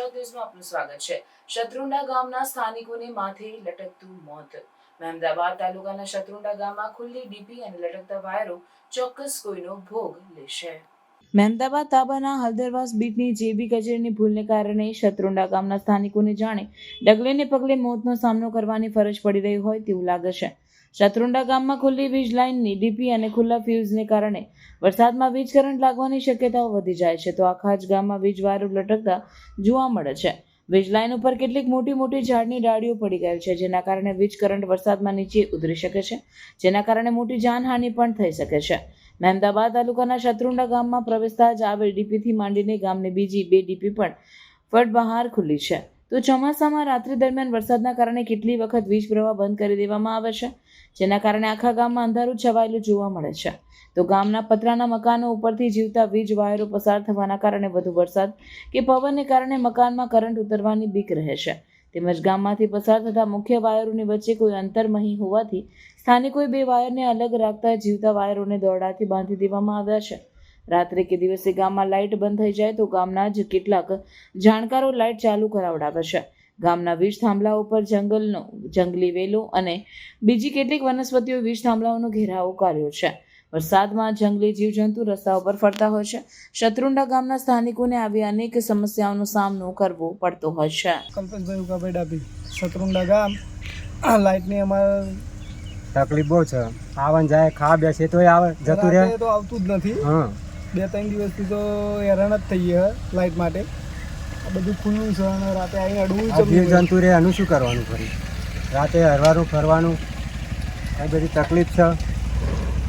આપનું સ્વાગત છે. શત્રુંડા ગામના સ્થાનિકોને માથે લટકતું મોત. મહેમદાબાદ તાલુકાના શત્રુંડા ગામમાં ખુલ્લી ડીપી અને લટકતા વાયરો ચોક્કસ કોઈનો ભોગ લેશે. મહેમદાબાદ તાબાના હલદરવાસ બીટની જેબી કચેરીની ભૂલને કારણે શત્રુંડા ગામના સ્થાનિકોને જાણે ડગલે ને પગલે મોતનો સામનો કરવાની ફરજ પડી રહી હોય તેવું લાગે છે. શત્રુંડા ગામમાં ખુલ્લી વીજ લાઇનની ડીપી અને ખુલ્લા ફ્યુઝને કારણે વરસાદમાં વીજ કરંટ લાગવાની શક્યતાઓ વધી જાય છે, તો આખા જ ગામમાં વીજ વાયરો લટકતા જોવા મળે છે. વીજ લાઇન ઉપર કેટલીક મોટી મોટી ઝાડની ડાળીઓ પડી ગયેલ છે, જેના કારણે વીજ કરંટ વરસાદમાં નીચે ઉતરી શકે છે, જેના કારણે મોટી જાનહાનિ પણ થઈ શકે છે. મહેમદાબાદ તાલુકાના શત્રુંડા ગામમાં પ્રવેશતા જ આવેલ ડીપીથી માંડીને ગામની બીજી બે ડીપી પણ ફટ બહાર ખુલ્લી છે. તો ચોમાસામાં રાત્રિ દરમિયાન વરસાદના કારણે કેટલી વખત વીજ પ્રવાહ બંધ કરી દેવામાં આવે છે? જેના કારણે આખા ગામમાં અંધારું છવાયેલું જોવા મળે છે. તો ગામના પતરાના મકાનો ઉપરથી જીવતા વીજ વાયરો પસાર થવાના કારણે વધુ વરસાદ કે પવનને કારણે મકાનમાં કરંટ ઉતરવાની બીક રહે છે. તેમજ ગામમાંથી પસાર થતા મુખ્ય વાયરોની વચ્ચે કોઈ અંતર નહીં હોવાથી સ્થાનિકોએ બે વાયરને અલગ રાખતા જીવતા વાયરોને દોરડાથી બાંધી દેવામાં આવ્યા છે. રાત્રે કે દિવસે ગામમાં લાઇટ બંધ થઈ જાય તો ગામના જ કેટલાક જાણકારો લાઇટ ચાલુ કરાવડાવે છે. ગામના વીજ થાંભલા ઉપર જંગલનો જંગલી વેલો અને બીજી કેટલીક વનસ્પતિઓ વીજ થાંભલાઓનો ઘેરાવો કર્યો છે. વરસાદમાં જંગલી જીવજંતુ રસ્તા ઉપર ફરતા હોય છે. શત્રુંડા ગામના સ્થાનિકોને આવી અનેક સમસ્યાઓનો સામનો કરવો પડતો હોય છે. કલ્પેશભાઈ ઉકાભાઈ ડાબી શત્રુંડા ગામ. લાઇટની અમારે તકલીફ બહુ છે. આવન જાય ખા બેસે તોય આવે જતું રહે. તો આવતું જ નથી. હા. બે ત્રણ દિવસથી તો હેરાન જ થઈ ગયા લાઇટ માટે. આ બધું ખુલ્લું છે અને રાતે આવીને અડવું છે જીવ જંતુ રહે એનું શું કરવાનું ફરી? રાતે હરવાનું, ફરવાનું, આ બધી તકલીફ છે.